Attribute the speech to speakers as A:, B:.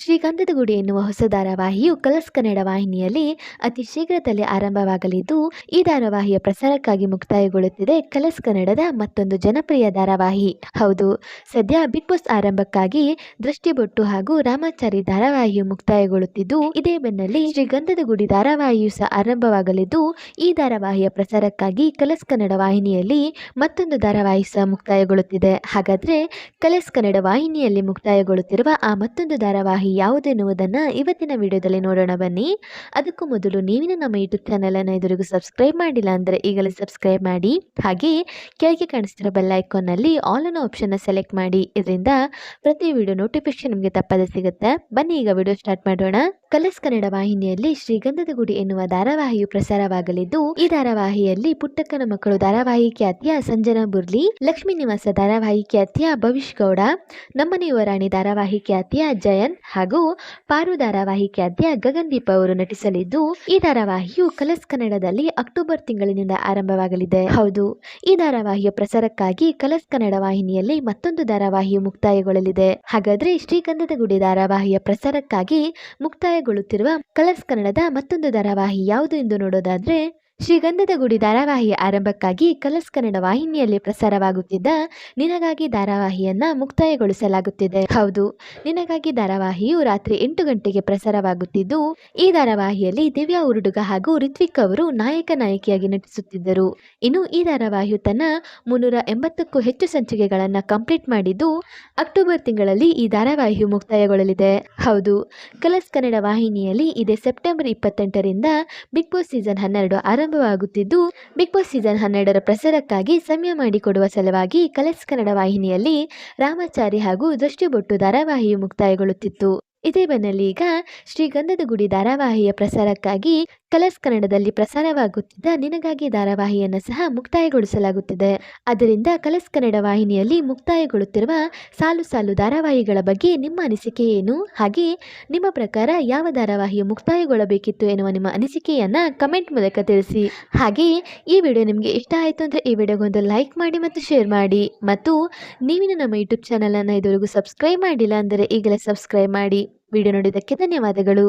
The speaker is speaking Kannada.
A: ಶ್ರೀಗಂಧದ ಗುಡಿ ಎನ್ನುವ ಹೊಸ ಧಾರಾವಾಹಿಯು ಕಲರ್ಸ್ ಕನ್ನಡ ವಾಹಿನಿಯಲ್ಲಿ ಅತಿ ಶೀಘ್ರದಲ್ಲೇ ಆರಂಭವಾಗಲಿದ್ದು, ಈ ಧಾರಾವಾಹಿಯ ಪ್ರಸಾರಕ್ಕಾಗಿ ಮುಕ್ತಾಯಗೊಳ್ಳುತ್ತಿದೆ ಕಲರ್ಸ್ ಕನ್ನಡದ ಮತ್ತೊಂದು ಜನಪ್ರಿಯ ಧಾರಾವಾಹಿ. ಹೌದು, ಸದ್ಯ ಬಿಗ್ ಬಾಸ್ ಆರಂಭಕ್ಕಾಗಿ ದೃಷ್ಟಿಬೊಟ್ಟು ಹಾಗೂ ರಾಮಾಚಾರಿ ಧಾರಾವಾಹಿಯು ಮುಕ್ತಾಯಗೊಳ್ಳುತ್ತಿದ್ದು, ಇದೇ ಬೆನ್ನಲ್ಲಿ ಶ್ರೀಗಂಧದ ಗುಡಿ ಧಾರಾವಾಹಿಯು ಸಹ ಆರಂಭವಾಗಲಿದ್ದು, ಈ ಧಾರಾವಾಹಿಯ ಪ್ರಸಾರಕ್ಕಾಗಿ ಕಲರ್ಸ್ ಕನ್ನಡ ವಾಹಿನಿಯಲ್ಲಿ ಮತ್ತೊಂದು ಧಾರಾವಾಹಿ ಸಹ ಮುಕ್ತಾಯಗೊಳ್ಳುತ್ತಿದೆ. ಹಾಗಾದ್ರೆ ಕಲರ್ಸ್ ಕನ್ನಡ ವಾಹಿನಿಯಲ್ಲಿ ಮುಕ್ತಾಯಗೊಳ್ಳುತ್ತಿರುವ ಆ ಮತ್ತೊಂದು ಧಾರಾವಾಹಿ ಯಾವುದೆನ್ನುವುದನ್ನು ಇವತ್ತಿನ ವಿಡಿಯೋದಲ್ಲಿ ನೋಡೋಣ ಬನ್ನಿ. ಅದಕ್ಕೂ ಮೊದಲು ನೀವಿನ ನಮ್ಮ ಯೂಟ್ಯೂಬ್ ಚಾನಲನ್ನು ಇದುವರೆಗೂ ಸಬ್ಸ್ಕ್ರೈಬ್ ಮಾಡಿಲ್ಲ ಅಂದರೆ ಈಗಲೇ ಸಬ್ಸ್ಕ್ರೈಬ್ ಮಾಡಿ. ಹಾಗೆ ಕೆಳಗೆ ಕಾಣಿಸ್ತಿರೋ ಬೆಲ್ ಐಕಾನ್ನಲ್ಲಿ ಆಲ್ ಅನ್ನೋ ಆಪ್ಷನ್ನ ಸೆಲೆಕ್ಟ್ ಮಾಡಿ. ಇದರಿಂದ ಪ್ರತಿ ವಿಡಿಯೋ ನೋಟಿಫಿಕೇಶನ್ ನಿಮಗೆ ತಪ್ಪದೆ ಸಿಗುತ್ತೆ. ಬನ್ನಿ, ಈಗ ವಿಡಿಯೋ ಸ್ಟಾರ್ಟ್ ಮಾಡೋಣ. ಕಲರ್ಸ್ ಕನ್ನಡ ವಾಹಿನಿಯಲ್ಲಿ ಶ್ರೀಗಂಧದ ಗುಡಿ ಎನ್ನುವ ಧಾರಾವಾಹಿಯು ಪ್ರಸಾರವಾಗಲಿದ್ದು, ಈ ಧಾರಾವಾಹಿಯಲ್ಲಿ ಪುಟ್ಟಕ್ಕನ ಮಕ್ಕಳು ಧಾರಾವಾಹಿ ಖ್ಯಾತಿಯ ಸಂಜನಾ ಬುರ್ಲಿ ಲಕ್ಷ್ಮೀ ನಿವಾಸ ಧಾರಾವಾಹಿ ಖ್ಯಾತಿಯ ಭವಿಷ್ ಗೌಡ ನಮ್ಮನೆಯುವ ರಾಣಿ ಧಾರಾವಾಹಿ ಖ್ಯಾತಿಯ ಜಯಂತ್ ಹಾಗೂ ಪಾರು ಧಾರಾವಾಹಿ ಖ್ಯಾತಿಯ ಗಗನ್ದೀಪ್ ಅವರು ನಟಿಸಲಿದ್ದು, ಈ ಧಾರಾವಾಹಿಯು ಕಲರ್ಸ್ ಕನ್ನಡದಲ್ಲಿ ಅಕ್ಟೋಬರ್ ತಿಂಗಳಿನಿಂದ ಆರಂಭವಾಗಲಿದೆ. ಹೌದು, ಈ ಧಾರಾವಾಹಿಯ ಪ್ರಸಾರಕ್ಕಾಗಿ ಕಲರ್ಸ್ ಕನ್ನಡ ವಾಹಿನಿಯಲ್ಲಿ ಮತ್ತೊಂದು ಧಾರಾವಾಹಿಯು ಮುಕ್ತಾಯಗೊಳ್ಳಲಿದೆ. ಹಾಗಾದ್ರೆ ಶ್ರೀಗಂಧದ ಗುಡಿ ಧಾರಾವಾಹಿಯ ಪ್ರಸಾರಕ್ಕಾಗಿ ಮುಕ್ತಾಯಗೊಳ್ಳುತ್ತಿರುವ ಕಲರ್ಸ್ ಕನ್ನಡದ ಮತ್ತೊಂದು ಧಾರಾವಾಹಿ ಯಾವುದು ಎಂದು ನೋಡೋದಾದ್ರೆ ಶ್ರೀಗಂಧದ ಗುಡಿ ಧಾರಾವಾಹಿಯ ಆರಂಭಕ್ಕಾಗಿ ಕಲರ್ಸ್ ಕನ್ನಡ ವಾಹಿನಿಯಲ್ಲಿ ಪ್ರಸಾರವಾಗುತ್ತಿದ್ದ ನಿನಗಾಗಿ ಧಾರಾವಾಹಿಯನ್ನ ಮುಕ್ತಾಯಗೊಳಿಸಲಾಗುತ್ತಿದೆ. ಹೌದು, ನಿನಗಾಗಿ ಧಾರಾವಾಹಿಯು ರಾತ್ರಿ ಎಂಟು ಗಂಟೆಗೆ ಪ್ರಸಾರವಾಗುತ್ತಿದ್ದು, ಈ ಧಾರಾವಾಹಿಯಲ್ಲಿ ದಿವ್ಯಾ ಉರುಡುಗ ಹಾಗೂ ರಿತ್ವಿಕ್ ಅವರು ನಾಯಕ ನಾಯಕಿಯಾಗಿ ನಟಿಸುತ್ತಿದ್ದರು. ಇನ್ನು ಈ ಧಾರಾವಾಹಿಯು ತನ್ನ ಮುನ್ನೂರ ಎಂಬತ್ತಕ್ಕೂ ಹೆಚ್ಚು ಸಂಚಿಕೆಗಳನ್ನು ಕಂಪ್ಲೀಟ್ ಮಾಡಿದ್ದು, ಅಕ್ಟೋಬರ್ ತಿಂಗಳಲ್ಲಿ ಈ ಧಾರಾವಾಹಿಯು ಮುಕ್ತಾಯಗೊಳ್ಳಲಿದೆ. ಹೌದು ಕಲರ್ಸ್ ಕನ್ನಡ ವಾಹಿನಿಯಲ್ಲಿ ಇದೇ ಸೆಪ್ಟೆಂಬರ್ ಇಪ್ಪತ್ತೆಂಟರಿಂದ ಬಿಗ್ ಬಾಸ್ ಸೀಸನ್ ಹನ್ನೆರಡು ಆರಂಭವಾಗುತ್ತಿದ್ದು ಬಿಗ್ ಬಾಸ್ ಸೀಸನ್ ಹನ್ನೆರಡರ ಪ್ರಸಾರಕ್ಕಾಗಿ ಸಮಯ ಮಾಡಿಕೊಡುವ ಸಲುವಾಗಿ ಕಲರ್ಸ್ ಕನ್ನಡ ವಾಹಿನಿಯಲ್ಲಿ ರಾಮಾಚಾರಿ ಹಾಗೂ ದೃಷ್ಟಿಬೊಟ್ಟು ಧಾರಾವಾಹಿಯು ಮುಕ್ತಾಯಗೊಳ್ಳುತ್ತಿತ್ತು. ಇದೇ ಬೆನ್ನಲ್ಲಿ ಈಗ ಶ್ರೀಗಂಧದ ಗುಡಿ ಧಾರಾವಾಹಿಯ ಪ್ರಸಾರಕ್ಕಾಗಿ ಕಲರ್ಸ್ ಕನ್ನಡದಲ್ಲಿ ಪ್ರಸಾರವಾಗುತ್ತಿದ್ದ ನಿನಗಾಗಿ ಧಾರಾವಾಹಿಯನ್ನು ಸಹ ಮುಕ್ತಾಯಗೊಳಿಸಲಾಗುತ್ತಿದೆ. ಅದರಿಂದ ಕಲರ್ಸ್ ಕನ್ನಡ ವಾಹಿನಿಯಲ್ಲಿ ಮುಕ್ತಾಯಗೊಳ್ಳುತ್ತಿರುವ ಸಾಲು ಸಾಲು ಧಾರಾವಾಹಿಗಳ ಬಗ್ಗೆ ನಿಮ್ಮ ಅನಿಸಿಕೆ ಏನು? ಹಾಗೆ ನಿಮ್ಮ ಪ್ರಕಾರ ಯಾವ ಧಾರಾವಾಹಿಯು ಮುಕ್ತಾಯಗೊಳ್ಳಬೇಕಿತ್ತು ಎನ್ನುವ ನಿಮ್ಮ ಅನಿಸಿಕೆಯನ್ನು ಕಮೆಂಟ್ ಮೂಲಕ ತಿಳಿಸಿ. ಹಾಗೆಯೇ ಈ ವಿಡಿಯೋ ನಿಮಗೆ ಇಷ್ಟ ಆಯಿತು ಅಂದರೆ ಈ ವಿಡಿಯೋಗೊಂದು ಲೈಕ್ ಮಾಡಿ ಮತ್ತು ಶೇರ್ ಮಾಡಿ. ಮತ್ತು ನೀವಿನ ನಮ್ಮ ಯೂಟ್ಯೂಬ್ ಚಾನಲನ್ನು ಇದುವರೆಗೂ ಸಬ್ಸ್ಕ್ರೈಬ್ ಮಾಡಿಲ್ಲ ಅಂದರೆ ಈಗಲೇ ಸಬ್ಸ್ಕ್ರೈಬ್ ಮಾಡಿ. ವಿಡಿಯೋ ನೋಡಿದ್ದಕ್ಕೆ ಧನ್ಯವಾದಗಳು.